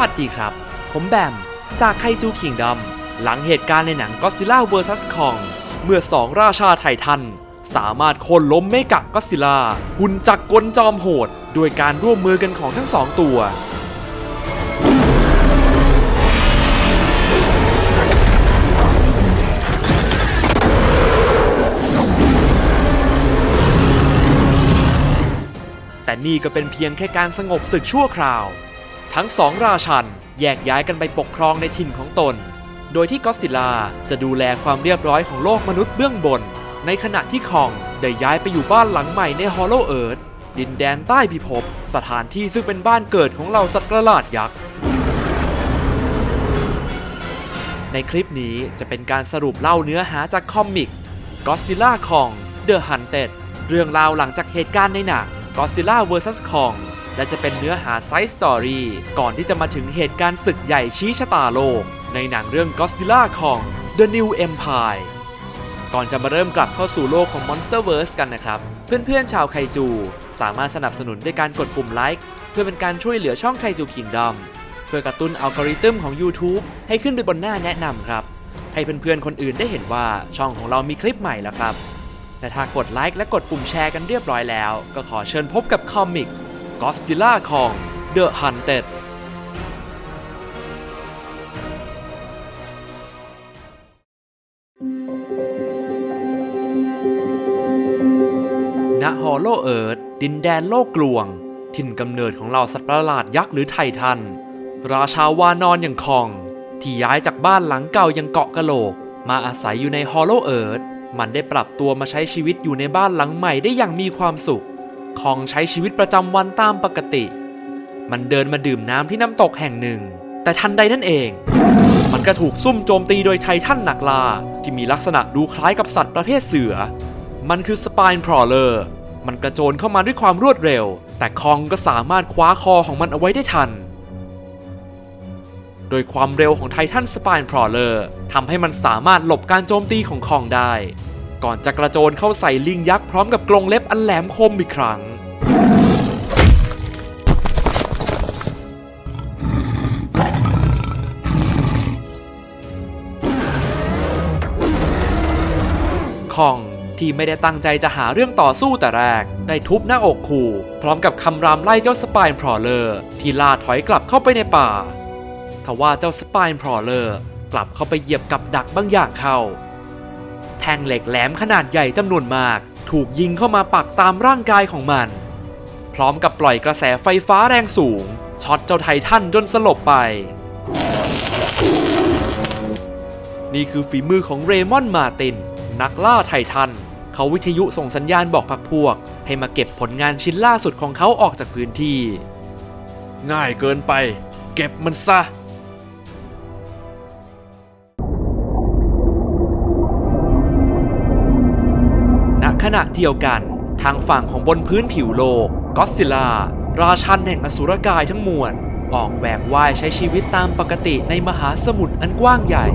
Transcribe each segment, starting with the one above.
วัสดีครับ ผมแบม จากไคจูคิงด m หลังเหตุการณ์ในหนัง Godzilla vs Kong เมื่อสองราชาไททัน สามารถโค่นล้มเมกะก็ซิล่าหุ่นจักรกลจอมโหดด้วยการร่วมมือกันของทั้งสองตัว แต่นี่ก็เป็นเพียงแค่การสงบศึกชั่วคราว ทั้งสองราชันแยกย้ายกันไปปกครองในถิ่นของตน โดยที่ก็อดซิลาจะดูแลความเรียบร้อยของโลกมนุษย์เบื้องบน ในขณะที่คองได้ย้ายไปอยู่บ้านหลังใหม่ในฮอลโลเอิร์ธดินแดนใต้พิภพ สถานที่ซึ่งเป็นบ้านเกิดของเหล่าสัตว์ประหลาดยักษ์ ในคลิปนี้จะเป็นการสรุปเล่าเนื้อหาจากคอมิก Godzilla Kong The Hunted เรื่องราวหลังจากเหตุการณ์ในหนัง Godzilla vs Kong และจะเป็นเนื้อหาไซส์สตอรี่ก่อนที่จะมาถึงเหตุการณ์ศึกใหญ่ชี้ชะตาโลก ในหนังเรื่อง Godzilla Kong The New Empire ก่อนจะมาเริ่มกลับเข้าสู่โลกของ Monsterverse กันนะครับ เพื่อนๆชาวไคจู สามารถสนับสนุนด้วยการกดปุ่มไลค์เพื่อเป็นการช่วยเหลือช่องไคจูคิงด m เพื่อกระตุ้นอัลกอริทึมของ YouTube ให้ขึ้นไปบนหน้าแนะนำครับ ให้เพื่อนๆคนอื่นได้เห็นว่าช่องของเรามีคลิปใหม่แล้วครับและถ้ากดไลค์และกดปุ่มแชร์กันเรียบร้อยแล้ว ก็ขอเชิญพบกับคอมิก Godzilla Kong The Hunted ณฮอลโลเอิร์ธดินแดนโลกกลวง ถิ่นกำเนิดของเหล่าสัตว์ประหลาดยักษ์หรือไททัน ราชาวานอนอย่างคอง ที่ย้ายจากบ้านหลังเก่ายังเกาะกะโหลก มาอาศัยอยู่ในฮอลโลเอิร์ธมันได้ปรับตัวมาใช้ชีวิตอยู่ในบ้านหลังใหม่ได้อย่างมีความสุข คองใช้ชีวิตประจำวันตามปกติ มันเดินมาดื่มน้ำที่น้ำตกแห่งหนึ่ง แต่ทันใดนั่นเอง มันก็ถูกซุ่มโจมตีโดยไททันหนักลาที่มีลักษณะดูคล้ายกับสัตว์ประเภทเสือ มันคือสปายน์พรอเลอร์มันกระโจนเข้ามาด้วยความรวดเร็ว แต่คองก็สามารถคว้าคอของมันเอาไว้ได้ทัน โดยความเร็วของไททันสปายน์พรอเลอร์ทำให้มันสามารถหลบการโจมตีของคองได้ ก่อนจะกระโจนเข้าใส่ลิงยักษ์พร้อมกับกรงเล็บอันแหลมคมอีกครั้ง คองที่ไม่ได้ตั้งใจจะหาเรื่องต่อสู้แต่แรก ได้ทุบหน้าอกขู่ พร้อมกับคำรามไล่เจ้าสปายพรอเลอร์ที่ล่าถอยกลับเข้าไปในป่าทว่าเจ้าสปายพรอเลอร์กลับเข้าไปเหยียบกับดักบางอย่างเข้า แท่งเหล็กแหลมขนาดใหญ่จำนวนมาก ถูกยิงเข้ามาปักตามร่างกายของมัน พร้อมกับปล่อยกระแสไฟฟ้าแรงสูงช็อตเจ้าไททันจนสลบไป นี่คือฝีมือของเรมอนมาติน นักล่าไททัน เขาวิทยุส่งสัญญาณบอกพักพวก ให้มาเก็บผลงานชิ้นล่าสุดของเขาออกจากพื้นที่ ง่ายเกินไป เก็บมันซะ ณขณะเดียวกัน ทางฝั่งของบนพื้นผิวโลกก็สิลา ราชันแห่งอสุรกายทั้งมวล ออกแหวกว่ายใช้ชีวิตตามปกติในมหาสมุทรอันกว้างใหญ่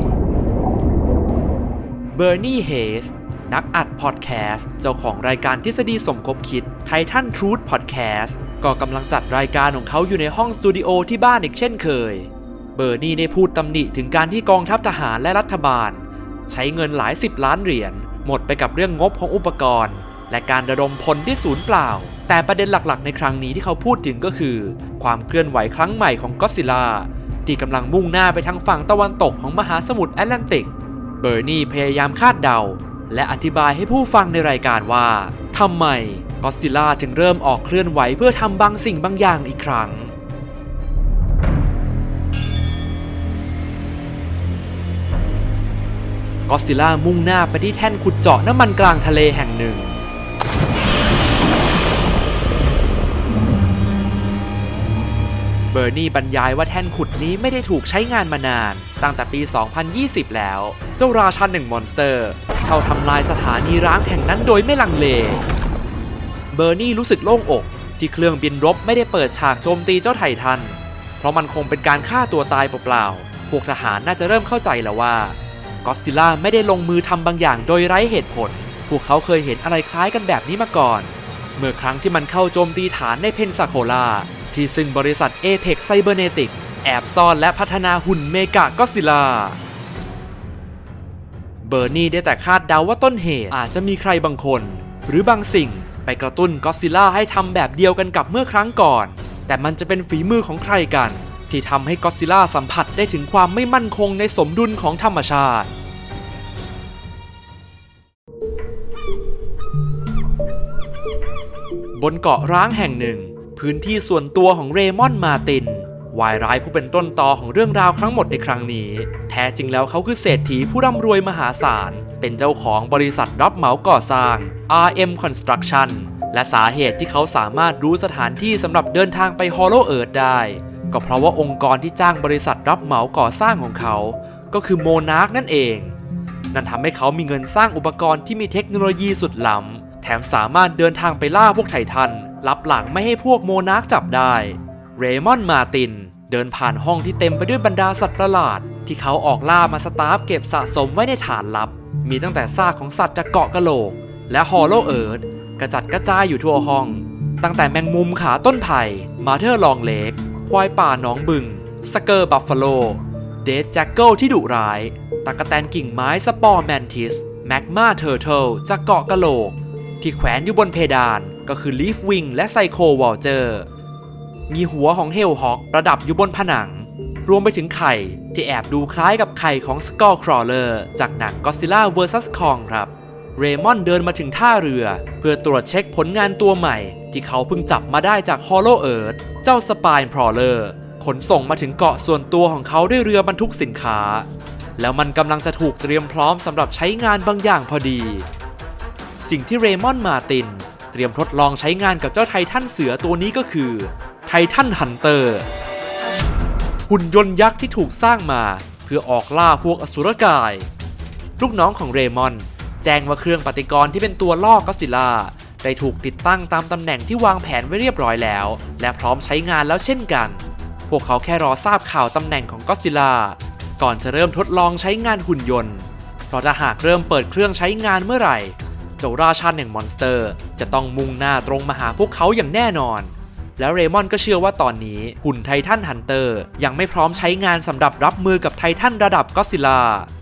เบอร์นีเฮสนักอัดพอดแคสต์เจ้าของรายการทฤษฎีสมคบคิดไททันทรู t พอดแคสต์ก็กำลังจัดรายการของเขาอยู่ในห้องสตูดิโอที่บ้านอีกเช่นเคย เบอร์นีได้พูดตำหนิถึงการที่กองทัพทหารและรัฐบาล ใช้เงินหลายสิบล้านเหรียญ หมดไปกับเรื่องงบของอุปกรณ์ และการระดมพลที่ศูนย์เปล่า แต่ประเด็นหลักๆ ในครั้งนี้ที่เขาพูดถึงก็คือ ความเคลื่อนไหวครั้งใหม่ของก็อดซิลลาที่กำลังมุ่งหน้าไปทางฝั่งตะวันตกของมหาสมุทรแอตแลนติก เบอร์นีพยายามคาดเดา และอธิบายให้ผู้ฟังในรายการว่าทำไมก็อดซิลลาถึงเริ่มออกเคลื่อนไหวเพื่อทำบางสิ่งบางอย่างอีกครั้ง ก็ซิล่ามุ่งหน้าไปที่แท่นขุดเจาะน้ำมันกลางทะเลแห่งหนึ่ง เบอร์นี่บรรยายว่าแท่นขุดนี้ไม่ได้ถูกใช้งานมานาน ตั้งแต่ปี 2020 แล้ว เจ้าราชันหนึ่งมอนสเตอร์ เข้าทำลายสถานีร้างแห่งนั้นโดยไม่ลังเล เบอร์นี่รู้สึกโล่งอก ที่เครื่องบินรบไม่ได้เปิดฉากโจมตีเจ้าไททัน เพราะมันคงเป็นการฆ่าตัวตายเปล่าๆ พวกทหารน่าจะเริ่มเข้าใจแล้วว่า ก็อดซิล่าไม่ได้ลงมือทำบางอย่างโดยไร้เหตุผล พวกเขาเคยเห็นอะไรคล้ายกันแบบนี้มาก่อน เมื่อครั้งที่มันเข้าโจมตีฐานในเพนซาโคลา ที่ซึ่งบริษัท Apex Cybernetic แอบซ่อนและพัฒนาหุ่นเมกะก็ซิล่าเบอร์นี่ได้แต่คาดเดาว่าต้นเหตุอาจจะมีใครบางคน หรือบางสิ่งไปกระตุ้นก็ซิล่าให้ทำแบบเดียวกันกับเมื่อครั้งก่อน แต่มันจะเป็นฝีมือของใครกัน ที่ทำให้ก็ซิล่าสัมผัสได้ถึงความไม่มั่นคงในสมดุลของธรรมชาติ บนเกาะร้างแห่งหนึ่ง พื้นที่ส่วนตัวของเรมอนมาตินวายร้ายผู้เป็นต้นตอของเรื่องราวทั้งหมดในครั้งนี้ แท้จริงแล้วเขาคือเศรษฐีผู้ร่ำรวยมหาศาล เป็นเจ้าของบริษัทรับเหมาก่อสร้าง RM Construction และสาเหตุที่เขาสามารถรู้สถานที่สำหรับเดินทางไป Hollow Earth ได้ ก็เพราะว่าองค์กรที่จ้างบริษัทรับเหมาก่อสร้างของเขา ก็คือโมนาร์กนั่นเอง นั่นทำให้เขามีเงินสร้างอุปกรณ์ที่มีเทคโนโลยีสุดล้ำแถมสามารถเดินทางไปล่าพวกไททันรับหลังไม่ให้พวกโมนาร์กจับได้เรมอนมาตินเดินผ่านห้องที่เต็มไปด้วยบรรดาสัตว์ประหลาด ที่เขาออกล่ามาสตาฟเก็บสะสมไว้ในฐานลับ มีตั้งแต่ซากของสัตว์จากเกาะกะโหลก และฮอลโลเอิร์ธกระจัดกระจายอยู่ทั่วห้อง ตั้งแต่แมงมุมขาต้นไผ่มาเธอร์ลองเล็ก ควายป่าหนองบึง สเกอร์บัฟฟาโล เดดแจ็คเกิลที่ดุร้ายตากแตนกิ่งไม้สปอร์แมนทิส แมกมาเทอร์เทิลจากเกาะกะโหลก ที่แขวนอยู่บนเพดานก็คือลีฟวิงและไซโควอลเจอร์ มีหัวของเฮลฮอกประดับอยู่บนผนัง รวมไปถึงไข่ที่แอบดูคล้ายกับไข่ของสกอ l ครอเลอร์จากหนัง Godzilla vs Kong ครับ เรมอนเดินมาถึงท่าเรือ เพื่อตรวจเช็คผลงานตัวใหม่ ที่เขาเพิ่งจับมาได้จาก Hollow Earth เจ้าสปายพรอเลอร์ขนส่งมาถึงเกาะส่วนตัวของเขาด้วยเรือบรรทุกสินค้า แล้วมันกำลังจะถูกเตรียมพร้อมสำหรับใช้งานบางอย่างพอดี สิ่งที่เรมอนมาติน เตรียมทดลองใช้งานกับเจ้าไททันเสือตัวนี้ก็คือไททันฮันเตอร์หุ่นยนต์ยักษ์ที่ถูกสร้างมา เพื่อออกล่าพวกอสุรกาย ลูกน้องของเรมอน แจ้งว่าเครื่องปฏิกรณ์ที่เป็นตัวล่อก็อดซิลล่า ได้ถูกติดตั้งตามตำแหน่งที่วางแผนไว้เรียบร้อยแล้ว และพร้อมใช้งานแล้วเช่นกัน พวกเขาแค่รอทราบข่าวตำแหน่งของก็อดซิล่าก่อนจะเริ่มทดลองใช้งานหุ่นยนต์ เพราะถ้าหากเริ่มเปิดเครื่องใช้งานเมื่อไหร่เจ้าราชันแห่งมอนสเตอร์ จะต้องมุ่งหน้าตรงมาหาพวกเขาอย่างแน่นอน แล้วเรมอนก็เชื่อว่าตอนนี้หุ่นไททันฮันเตอร์ยังไม่พร้อมใช้งานสำหรับรับมือกับไททันระดับก็อดซิลล่า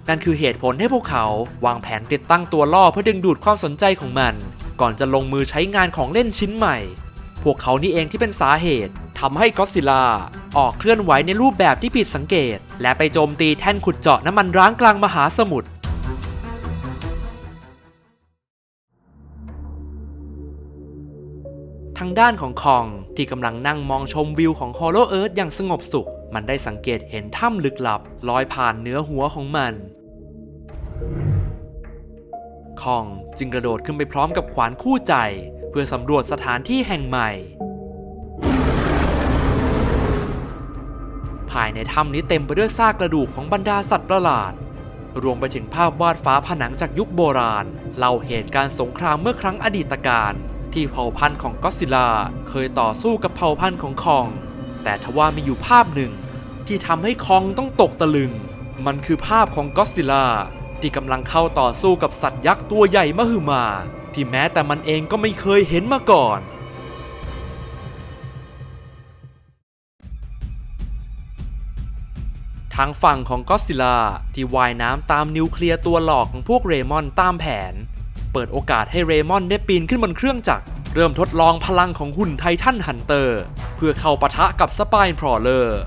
นั่นคือเหตุผลให้พวกเขาวางแผนติดตั้งตัวล่อเพื่อดึงดูดความสนใจของมัน ก่อนจะลงมือใช้งานของเล่นชิ้นใหม่ พวกเขานี่เองที่เป็นสาเหตุทำให้ก็อดซิลล่าออกเคลื่อนไหวในรูปแบบที่ผิดสังเกต และไปโจมตีแท่นขุดเจาะน้ำมันร้างกลางมหาสมุทรทางด้านของคองที่กำลังนั่งมองชมวิวของฮอลโลเอิร์ธอย่างสงบสุข มันได้สังเกตเห็นถ้ำลึกลับลอยผ่านเนื้อหัวของมัน คองจึงกระโดดขึ้นไปพร้อมกับขวานคู่ใจ เพื่อสำรวจสถานที่แห่งใหม่ ภายในถ้ำนี้เต็มไปด้วยซากกระดูกของบรรดาสัตว์ประหลาด รวมไปถึงภาพวาดฝาผนังจากยุคโบราณเล่าเหตุการณ์สงครามเมื่อครั้งอดีตการที่เผ่าพันธุ์ของก็อดซิล่าเคยต่อสู้กับเผ่าพันธุ์ของคอง แต่ทว่ามีอยู่ภาพหนึ่ง ที่ทำให้คองต้องตกตะลึง มันคือภาพของก็อดซิลล่า ที่กำลังเข้าต่อสู้กับสัตว์ยักษ์ตัวใหญ่มหึมา ที่แม้แต่มันเองก็ไม่เคยเห็นมาก่อนทางฝั่งของก็อดซิล่าที่ว่ายน้ำตามนิวเคลียร์ตัวหลอกของพวกเรมอนตามแผน เปิดโอกาสให้เรมอนได้ปีนขึ้นบนเครื่องจักร เริ่มทดลองพลังของหุ่นไททันฮันเตอร์ เพื่อเข้าปะทะกับสปายพรอเลอร์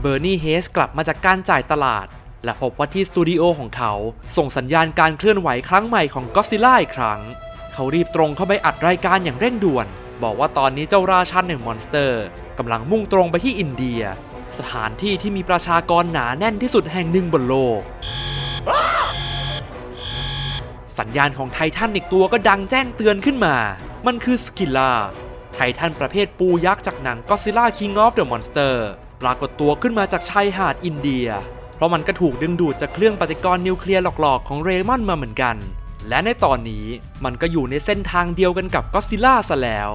เบอร์นีเฮสกลับมาจากการจ่ายตลาด และพบว่าที่สตูดิโอของเขา ส่งสัญญาณการเคลื่อนไหวครั้งใหม่ของก็ซิล่าอีกครั้ง เขารีบตรงเข้าไปอัดรายการอย่างเร่งด่วน บอกว่าตอนนี้เจ้าราชันแห่งมอนสเตอร์กำลังมุ่งตรงไปที่อินเดีย สถานที่ที่มีประชากรหนาแน่นที่สุดแห่งหนึ่งบนโลก สัญญาณของไททันอีกตัวก็ดังแจ้งเตือนขึ้นมา มันคือสกิลล่าไททันประเภทปูยักษ์จากหนัง Godzilla King of the Monster ปรากฏตัวขึ้นมาจากชายหาดอินเดีย เพราะมันก็ถูกดึงดูดจากเครื่องปฏิกรณ์นิวเคลียร์หลอกๆของเรมอนมาเหมือนกัน และในตอนนี้มันก็อยู่ในเส้นทางเดียวกันกับก็ซิล่าซะแล้ว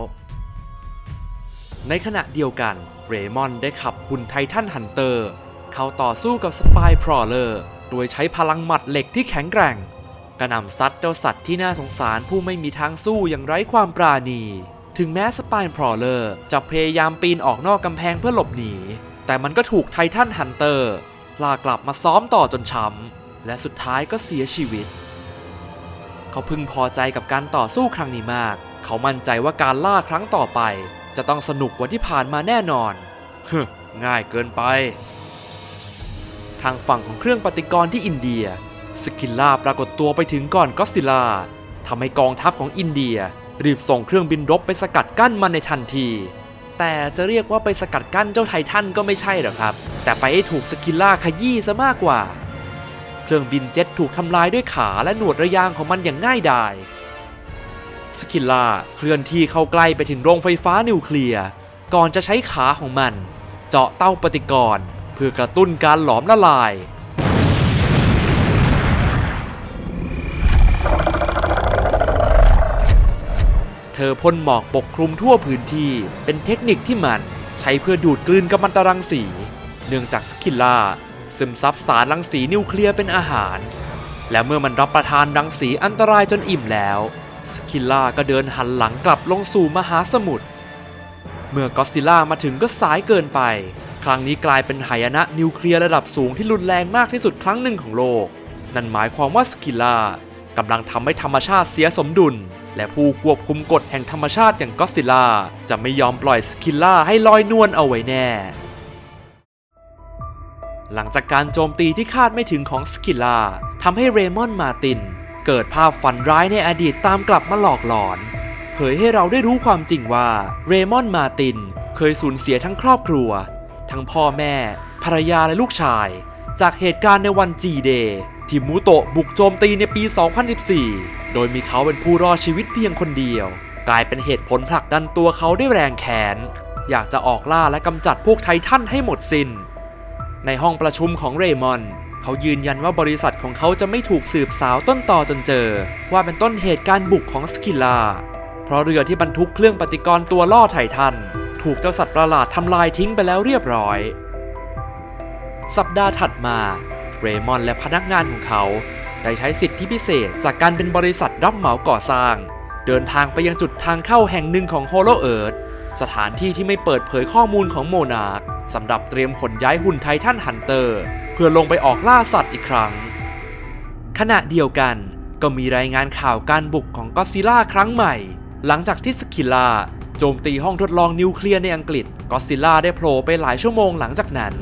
ในขณะเดียวกันเรมอนได้ขับหุ่นไททันฮันเตอร์ เข้าต่อสู้กับสปายพรอเลอร์โดยใช้พลังหมัดเหล็กที่แข็งแกร่งกระหน่ำซัดเจ้าสัตว์ที่น่าสงสารผู้ไม่มีทางสู้อย่างไร้ความปราณี ถึงแม้สปายพรอเลอร์จะพยายามปีนออกนอกกำแพงเพื่อหลบหนี แต่มันก็ถูกไททันฮันเตอร์ลากลับมาซ้อมต่อจนช้ำและสุดท้ายก็เสียชีวิต เขาพึงพอใจกับการต่อสู้ครั้งนี้มาก เขามั่นใจว่าการล่าครั้งต่อไป จะต้องสนุกกว่าที่ผ่านมาแน่นอนเฮึง่ายเกินไป ทางฝั่งของเครื่องปฏิกรณ์ที่อินเดียสกิลล่าปรากฏตัวไปถึงก่อนก็อดซิลล่าทำให้กองทัพของอินเดีย รีบส่งเครื่องบินรบไปสกัดกั้นมันในทันที แต่จะเรียกว่าไปสกัดกั้นเจ้าไททันก็ไม่ใช่หรอกครับ แต่ไปให้ถูกสกิลล่าขยี้ซะมากกว่า เครื่องบินเจ็ตถูกทำลายด้วยขาและหนวดระยางของมันอย่างง่ายดายสกิลล่าเคลื่อนที่เข้าใกล้ไปถึงโรงไฟฟ้านิวเคลียร์ก่อนจะใช้ขาของมัน เจาะเต้าปฏิกรณ์เพื่อกระตุ้นการหลอมละลาย เธอพ่นหมอกปกคลุมทั่วพื้นที่ เป็นเทคนิคที่มันใช้เพื่อดูดกลืนกัมมันตรังสี เนื่องจากสกิลล่าซึมซับสารรังสีนิวเคลียร์เป็นอาหาร และเมื่อมันรับประทานรังสีอันตรายจนอิ่มแล้ว สกิลล่าก็เดินหันหลังกลับลงสู่มหาสมุทร เมื่อก็อซิลล่ามาถึงก็สายเกินไป ครั้งนี้กลายเป็นหายนะนิวเคลียร์ระดับสูงที่รุนแรงมากที่สุดครั้งหนึ่งของโลก นั่นหมายความว่าสกิลล่ากำลังทำให้ธรรมชาติเสียสมดุล และผู้ควบคุมกฎแห่งธรรมชาติอย่างก็อดซิล่าจะไม่ยอมปล่อยสกิลล่าให้ลอยนวลเอาไว้แน่ หลังจากการโจมตีที่คาดไม่ถึงของสกิลล่าทำให้เรมอนมาติน เกิดภาพฝันร้ายในอดีตตามกลับมาหลอกหลอน เผยให้เราได้รู้ความจริงว่าเรมอนมาติน เคยสูญเสียทั้งครอบครัว ทั้งพ่อแม่ ภรรยาและลูกชาย จากเหตุการณ์ในวันจีเดย์ที่มูโตะบุกโจมตีในปี 2014 โดยมีเขาเป็นผู้รอดชีวิตเพียงคนเดียว กลายเป็นเหตุผลผลักดันตัวเขาได้วยแรงแค้นอยากจะออกล่าและกำจัดพวกไททันให้หมดสิน้น ในห้องประชุมของเรมอนเขายืนยันว่าบริษัทของเขาจะไม่ถูกสืบสาวต้นต่อจนเจอ ว่าเป็นต้นเหตุการบุกของสกิลลาเพราะเรือที่บรรทุกเครื่องปฏิกรณ์ตัวล่อไททัน ถูกเจ้าสัตว์ประหลาดทำลายทิ้งไปแล้วเรียบร้อย สัปดาห์ถัดมา เรมอนและพนักงานของเขา ได้ใช้สิทธิพิเศษจากการเป็นบริษัทรับเหมาก่อสร้าง เดินทางไปยังจุดทางเข้าแห่งหนึ่งของโฮโลเอิร์ธสถานที่ที่ไม่เปิดเผยข้อมูลของโมนาคสำหรับเตรียมขนย้ายหุ่นไททันฮันเตอร์ เพื่อลงไปออกล่าสัตว์อีกครั้ง ขณะเดียวกันก็มีรายงานข่าวการบุกของก็อดซิล่าครั้งใหม่ หลังจากที่สกิล่าโจมตีห้องทดลองนิวเคลียร์ในอังกฤษก็อดซิล่าได้โผล่ไปหลายชั่วโมงหลังจากนั้น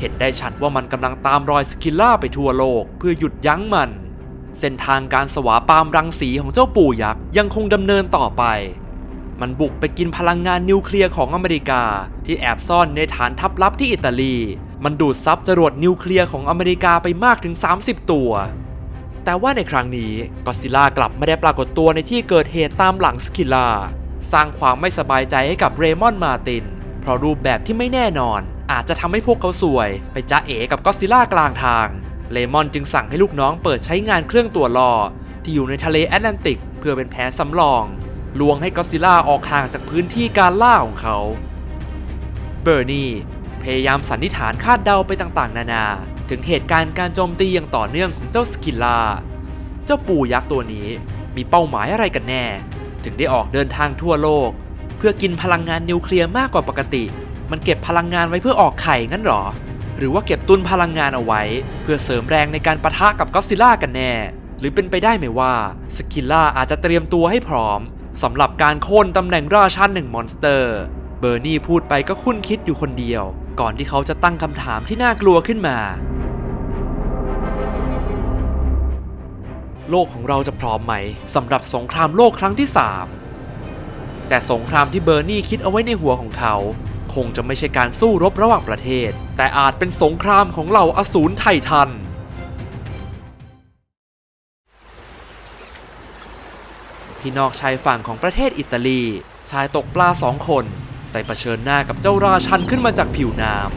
เห็นได้ชัดว่ามันกำลังตามรอยสกิลล่าไปทั่วโลกเพื่อหยุดยั้งมัน เส้นทางการสวาปามรังสีของเจ้าปู่ยักษ์ยังคงดำเนินต่อไป มันบุกไปกินพลังงานนิวเคลียร์ของอเมริกา ที่แอบซ่อนในฐานทัพลับที่อิตาลี มันดูดซับจรวดนิวเคลียร์ของอเมริกาไปมากถึง 30 ตัวแต่ว่าในครั้งนี้ก็อซิลล่ากลับไม่ได้ปรากฏตัวในที่เกิดเหตุตามหลังสกิลล่าสร้างความไม่สบายใจให้กับเรมอนมาติน เพราะรูปแบบที่ไม่แน่นอน อาจจะทำให้พวกเขาสวย ไปจ้าเอกับก็ซิล่ากลางทาง เลมอนจึงสั่งให้ลูกน้องเปิดใช้งานเครื่องตัวล่อที่อยู่ในทะเลแอตแลนติก เพื่อเป็นแผนสำรอง ลวงให้ก็ซิล่าออกห่างจากพื้นที่การล่าของเขา เบอร์นีพยายามสันนิษฐานคาดเดาไปต่างๆ นานา ถึงเหตุการณ์การโจมตีอย่างต่อเนื่องของเจ้าสกิลล่า เจ้าปู่ยักษ์ตัวนี้มีเป้าหมายอะไรกันแน่ ถึงได้ออกเดินทางทั่วโลก เพื่อกินพลังงานนิวเคลียร์มากกว่าปกติ มันเก็บพลังงานไว้เพื่อออกไข่งั้นหรอ หรือว่าเก็บตุนพลังงานเอาไว้ เพื่อเสริมแรงในการประทะกับก็อดซิล่ากันแน่ หรือเป็นไปได้ไหมว่าสกิลล่าอาจจะเตรียมตัวให้พร้อมสำหรับการโค่นตำแหน่งราชันหนึ่งมอนสเตอร์ เบอร์นี่พูดไปก็คุ้นคิดอยู่คนเดียว ก่อนที่เขาจะตั้งคำถามที่น่ากลัวขึ้นมา โลกของเราจะพร้อมไหมสำหรับสงครามโลกครั้งที่ 3 แต่สงครามที่เบอร์นี่คิดเอาไว้ในหัวของเขา คงจะไม่ใช่การสู้รบระหว่างประเทศ แต่อาจเป็นสงครามของเหล่าอสูรไททันที่นอกชายฝั่งของประเทศอิตาลี ชายตกปลาสองคนได้เผชิญหน้ากับเจ้าราชันขึ้นมาจากผิวน้ำ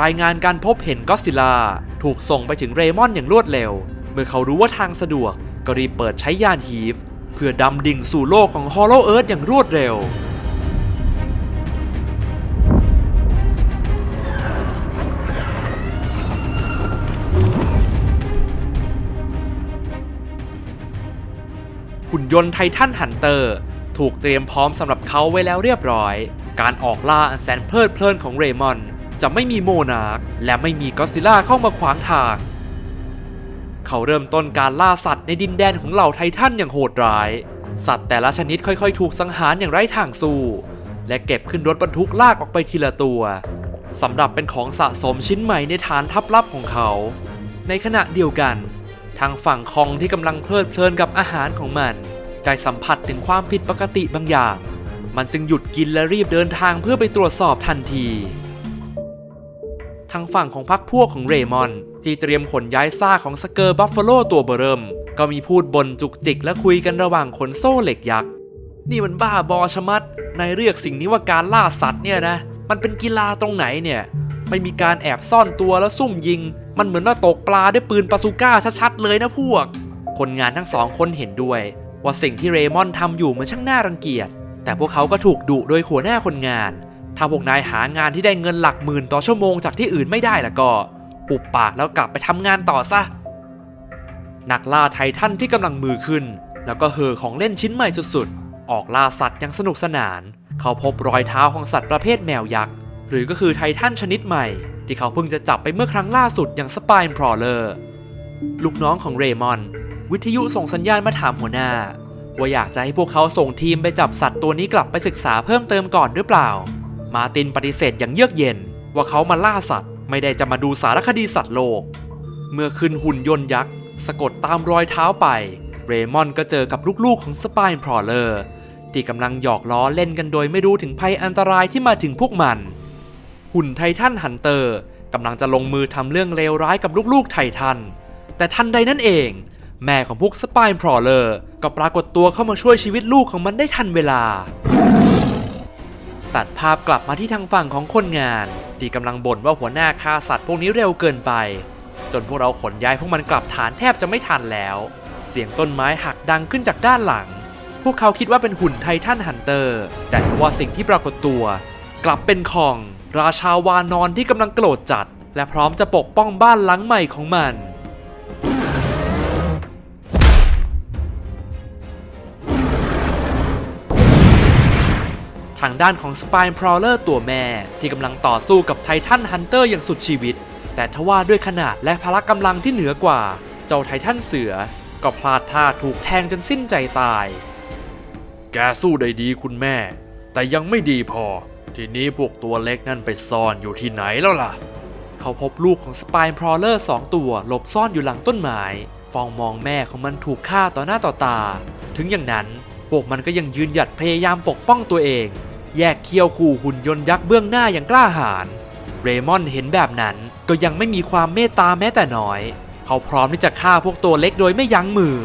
รายงานการพบเห็นก็ซิล่าถูกส่งไปถึงเรมอนอย่างรวดเร็ว เมื่อเขารู้ว่าทางสะดวกก็รีบเปิดใช้ยานฮีฟเพื่อดำดิ่งสู่โลกของ Hollow Earth อย่างรวดเร็ว หุ่นยนต์ไททันฮันเตอร์ ถูกเตรียมพร้อมสำหรับเขาไว้แล้วเรียบร้อย การออกล่าอันแสนเพลิดเพลินของเรมอน จะไม่มีโมนาคและไม่มีก็ซิล่าเข้ามาขวางทาง เขาเริ่มต้นการล่าสัตว์ในดินแดนของเหล่าไททันอย่างโหดร้าย สัตว์แต่ละชนิดค่อยๆ ถูกสังหารอย่างไร้ทางสู้ และเก็บขึ้นรถบรรทุกลากออกไปทีละตัวสำหรับเป็นของสะสมชิ้นใหม่ในฐานทัพลับของเขา ในขณะเดียวกัน ทางฝั่งคองที่กำลังเพลิดเพลินกับอาหารของมันได้สัมผัสถึงความผิดปกติบางอย่าง มันจึงหยุดกินและรีบเดินทางเพื่อไปตรวจสอบทันที ทางฝั่งของพรรคพวกของเรมอน ที่เตรียมขนย้ายซากของสเกอร์บัฟฟาโลตัวเบอร์เริ่ม ก็มีพูดบนจุกจิกและคุยกันระหว่างขนโซ่เหล็กยักษ์ นี่มันบ้าบอชะมัด นายเรียกสิ่งนี้ว่าการล่าสัตว์เนี่ยนะ มันเป็นกีฬาตรงไหนเนี่ย ไม่มีการแอบซ่อนตัวแล้วซุ่มยิง มันเหมือนว่าตกปลาด้วยปืนปาซูก้าชัดๆเลยนะพวก คนงานทั้งสองคนเห็นด้วย ว่าสิ่งที่เรมอนทำอยู่มันช่างน่ารังเกียจ แต่พวกเขาก็ถูกดุโดยหัวหน้าคนงาน ถ้าพวกนายหางานที่ได้เงินหลักหมื่นต่อชั่วโมงจากที่อื่นไม่ได้ล้วก็ ปุบปากแล้วกลับไปทำงานต่อซะ นักล่าไททันที่กำลังมือขึ้น แล้วก็เห่อของเล่นชิ้นใหม่สุดๆ ออกล่าสัตว์อย่างสนุกสนาน เขาพบรอยเท้าของสัตว์ประเภทแมวยักษ์ หรือก็คือไททันชนิดใหม่ ที่เขาเพิ่งจะจับไปเมื่อครั้งล่าสุดอย่างสปายน์พรอเลอร์ ลูกน้องของเรมอน วิทยุส่งสัญญาณมาถามหัวหน้า ว่าอยากจะให้พวกเขาส่งทีมไปจับสัตว์ตัวนี้กลับไปศึกษาเพิ่มเติมก่อนหรือเปล่า มาตินปฏิเสธอย่างเยือกเย็นว่าเขามาล่าสัตว์ ไม่ได้จะมาดูสารคดีสัตว์โลก เมื่อขึ้นหุ่นยนต์ยักษ์ สะกดตามรอยเท้าไป เรมอนก็เจอกับลูกๆของสปายน์พรอเลอร์ที่กำลังหยอกล้อเล่นกันโดยไม่รู้ถึงภัยอันตรายที่มาถึงพวกมัน หุ่นไททันฮันเตอร์กำลังจะลงมือทำเรื่องเลวร้ายกับลูกๆไททัน แต่ทันใดนั้นเอง แม่ของพวกสปายน์พรอเลอร์ก็ปรากฏตัวเข้ามาช่วยชีวิตลูกของมันได้ทันเวลา ตัดภาพกลับมาที่ทางฝั่งของคนงาน ที่กำลังบ่นว่าหัวหน้าฆ่าสัตว์พวกนี้เร็วเกินไป จนพวกเราขนย้ายพวกมันกลับฐานแทบจะไม่ทันแล้ว เสียงต้นไม้หักดังขึ้นจากด้านหลัง พวกเขาคิดว่าเป็นหุ่นไททันฮันเตอร์ แต่ว่าสิ่งที่ปรากฏตัว กลับเป็นคอง ราชาวานอนที่กำลังโกรธจัด และพร้อมจะปกป้องบ้านหลังใหม่ของมัน ทางด้านของสปายพรอเลอร์ตัวแม่ ที่กำลังต่อสู้กับไททันฮันเตอร์อย่างสุดชีวิต แต่ทว่าด้วยขนาดและพละกำลังที่เหนือกว่า เจ้าไททันเสือ ก็พลาดท่าถูกแทงจนสิ้นใจตาย แกสู้ได้ดีคุณแม่ แต่ยังไม่ดีพอ ทีนี้พวกตัวเล็กนั่นไปซ่อนอยู่ที่ไหนแล้วล่ะ เขาพบลูกของสปายพรอเลอร์สองตัวหลบซ่อนอยู่หลังต้นไม้ฟองมองแม่ของมันถูกฆ่าต่อหน้าต่อตา ถึงอย่างนั้นพวกมันก็ยังยืนหยัดพยายามปกป้องตัวเอง แยกเคี้ยวขู่หุ่นยนต์ยักษ์เบื้องหน้าอย่างกล้าหาญ เรมอนเห็นแบบนั้นก็ยังไม่มีความเมตตาแม้แต่น้อย เขาพร้อมที่จะฆ่าพวกตัวเล็กโดยไม่ยั้งมือ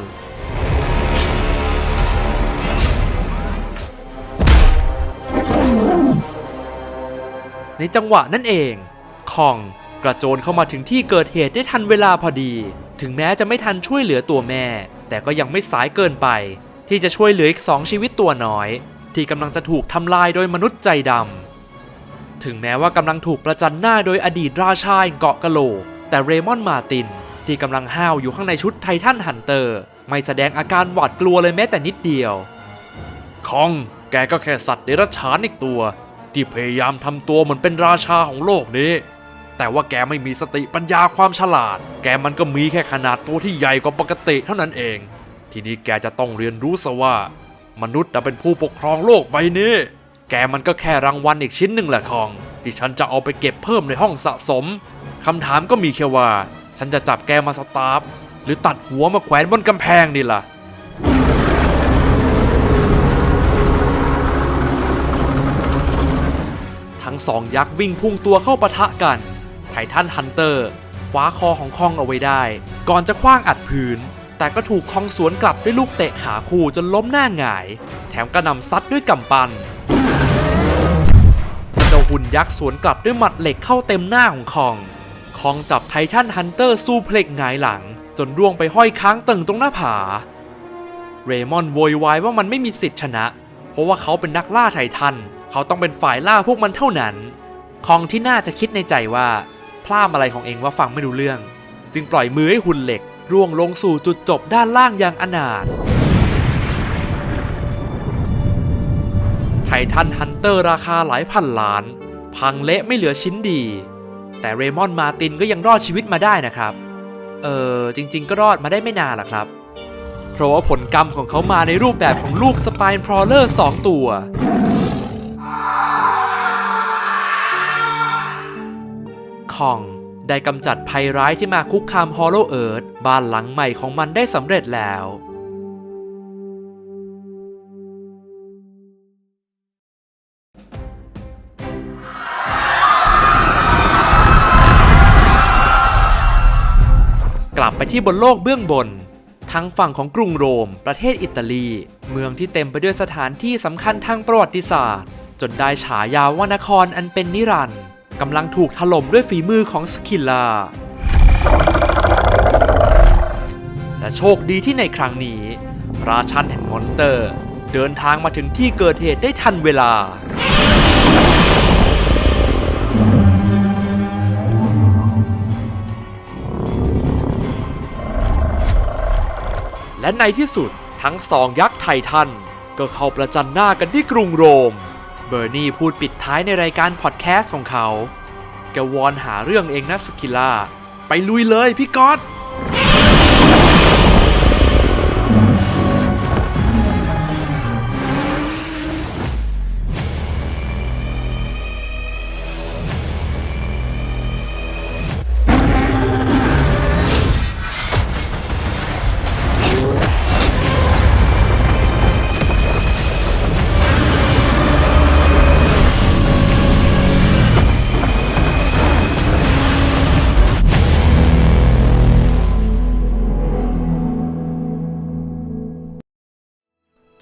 ในจังหวะนั้นเองคองกระโจนเข้ามาถึงที่เกิดเหตุได้ทันเวลาพอดี ถึงแม้จะไม่ทันช่วยเหลือตัวแม่ แต่ก็ยังไม่สายเกินไป ที่จะช่วยเหลืออีกสองชีวิตตัวน้อย ที่กำลังจะถูกทำลายโดยมนุษย์ใจดำ ถึงแม้ว่ากำลังถูกประจันหน้าโดยอดีตราชาแห่งเกาะกะโหลก แต่เรมอนมาติน ที่กำลังห้าวอยู่ข้างในชุดไททันฮันเตอร์ ไม่แสดงอาการหวาดกลัวเลยแม้แต่นิดเดียว คอง แกก็แค่สัตว์เดรัจฉานอีกตัว ที่พยายามทำตัวเหมือนเป็นราชาของโลกนี้แต่ว่าแกไม่มีสติปัญญาความฉลาด แกมันก็มีแค่ขนาดตัวที่ใหญ่กว่าปกติเท่านั้นเอง ทีนี้แกจะต้องเรียนรู้ซะว่า มนุษย์น่ะเป็นผู้ปกครองโลกใบนี้ แกมันก็แค่รางวัลอีกชิ้นหนึ่งแหละคอง ที่ฉันจะเอาไปเก็บเพิ่มในห้องสะสมคำถามก็มีแค่ว่า ฉันจะจับแกมาสตาร์ฟหรือตัดหัวมาแขวนบนกำแพงดีล่ะทั้งสองยักษ์วิ่งพุ่งตัวเข้าปะทะกัน ไททันฮันเตอร์คว้าคอของคองเอาไว้ได้ ก่อนจะคว้างอัดพื้น แต่ก็ถูกคองสวนกลับด้วยลูกเตะขาคู่จนล้มหน้าหงาย แถมกระนำซัดด้วยกำปั้นเจ้าหุ่นยักษ์สวนกลับด้วยหมัดเหล็กเข้าเต็มหน้าของคอง คองจับไททันฮันเตอร์สู้เพลกหงายหลัง จนร่วงไปห้อยค้างตึงตรงหน้าผา เรมอนโวยวายว่ามันไม่มีสิทธิ์ชนะ เพราะว่าเขาเป็นนักล่าไททัน เขาต้องเป็นฝ่ายล่าพวกมันเท่านั้น คองที่น่าจะคิดในใจว่าพลาดอะไรของเองว่าฟังไม่รู้เรื่อง จึงปล่อยมือให้หุ่นเหล็ก ร่วงลงสู่จุดจบด้านล่างอย่างอนาถไททันฮันเตอร์ราคาหลายพันล้าน พังเละไม่เหลือชิ้นดี แต่เรมอนมาตินก็ยังรอดชีวิตมาได้นะครับ เออจริง ๆ ก็รอดมาได้ไม่นานหรอกครับ เพราะว่าผลกรรมของเขามาในรูปแบบของลูกสปายพรอเลอร์สองตัว คอง ได้กำจัดภัยร้ายที่มาคุกคามฮอลโลเอิร์ธบ้านหลังใหม่ของมันได้สำเร็จแล้วกลับไปที่บนโลกเบื้องบน ทั้งฝั่งของกรุงโรม ประเทศอิตาลี เมืองที่เต็มไปด้วยสถานที่สำคัญทางประวัติศาสตร์ จนได้ฉายาว่านครอันเป็นนิรันดร์ กำลังถูกถล่มด้วยฝีมือของสกิลลา และโชคดีที่ในครั้งนี้ ราชันแห่งมอนสเตอร์ เดินทางมาถึงที่เกิดเหตุได้ทันเวลา และในที่สุดทั้งสองยักษ์ไททันก็เข้าประจันหน้ากันที่กรุงโรม บอร์นี่พูดปิดท้ายในรายการพอดแคสต์ของเขาแกวอนหาเรื่องเองนะสกิล่า ไปลุยเลยพี่ก๊อต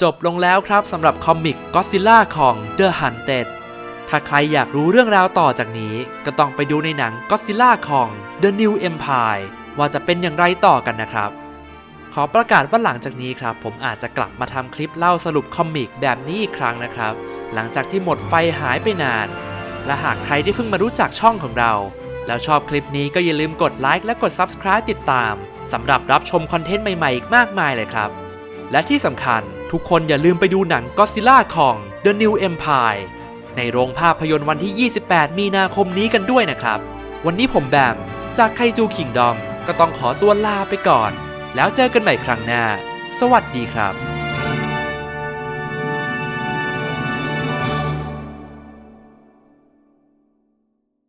จบลงแล้วครับสำหรับคอมิก Godzilla ของ The Hunted ถ้าใครอยากรู้เรื่องราวต่อจากนี้ ก็ต้องไปดูในหนัง Godzilla ของ The New Empire ว่าจะเป็นอย่างไรต่อกันนะครับ ขอประกาศว่าหลังจากนี้ครับ ผมอาจจะกลับมาทำคลิปเล่าสรุปคอมิกแบบนี้อีกครั้งนะครับ หลังจากที่หมดไฟหายไปนาน และหากใครที่เพิ่งมารู้จักช่องของเรา แล้วชอบคลิปนี้ก็อย่าลืมกดไลค์และกด Subscribe ติดตามสำหรับรับชมคอนเทนต์ใหม่ๆอีกมากมายเลยครับ และที่สำคัญ ทุกคนอย่าลืมไปดูหนังก็ซิล่าของ The New Empire ในโรงภาพยนตร์วันที่ 28 มีนาคมนี้กันด้วยนะครับ วันนี้ผมแบม จากไคจูคิงดอม ก็ต้องขอตัวลาไปก่อน แล้วเจอกันใหม่ครั้งหน้า สวัสดีครับ